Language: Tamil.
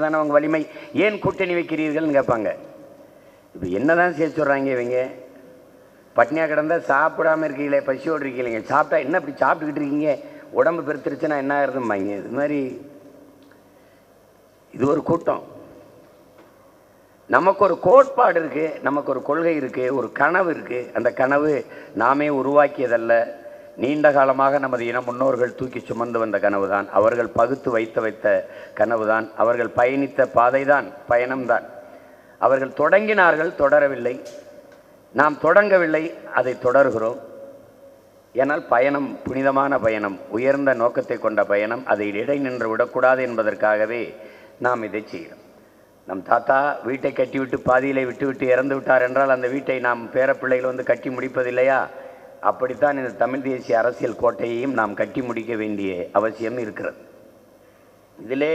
தானே அவங்க வலிமை? ஏன் கூட்டணி வைக்கிறீர்கள்னு கேட்பாங்க. இப்போ என்னதான் சேர்த்து சொல்கிறாங்க இவங்க? பட்னியாக கிடந்தா சாப்பிடாம இருக்கீங்களே பசியோடு இருக்கீங்களே சாப்பிட்டா என்ன இப்படி சாப்பிட்டுக்கிட்டு இருக்கீங்க? உடம்பு பெருத்துருச்சுன்னா என்ன ஆயிருதும்பாங்க இது மாதிரி இது ஒரு கூட்டம். நமக்கு ஒரு கோட்பாடு இருக்கு நமக்கு ஒரு கொள்கை இருக்கு ஒரு கனவு இருக்கு. அந்த கனவு நாமே உருவாக்கியதல்ல. நீண்ட காலமாக நமது இன முன்னோர்கள் தூக்கி சுமந்து வந்த கனவுதான். அவர்கள் பகுத்து வைத்து வைத்த கனவுதான். அவர்கள் பயணித்த பாதைதான் பயணம்தான். அவர்கள் தொடங்கினார்கள் தொடரவில்லை. நாம் தொடங்கவில்லை அதை தொடர்கிறோம். ஏனால் பயணம் புனிதமான பயணம் உயர்ந்த நோக்கத்தை கொண்ட பயணம் அதை இடை நின்று விடக்கூடாது என்பதற்காகவே நாம் இதை செய்கிறோம். நம் தாத்தா வீட்டை கட்டிவிட்டு பாதியிலே விட்டுவிட்டு இறந்து விட்டார் என்றால் அந்த வீட்டை நாம் பேரப்பிள்ளைகள் வந்து கட்டி முடிப்பதில்லையா? அப்படித்தான் இந்த தமிழ் தேசிய அரசியல் கோட்டையையும் நாம் கட்டி முடிக்க வேண்டிய அவசியம் இருக்கிறது. இதிலே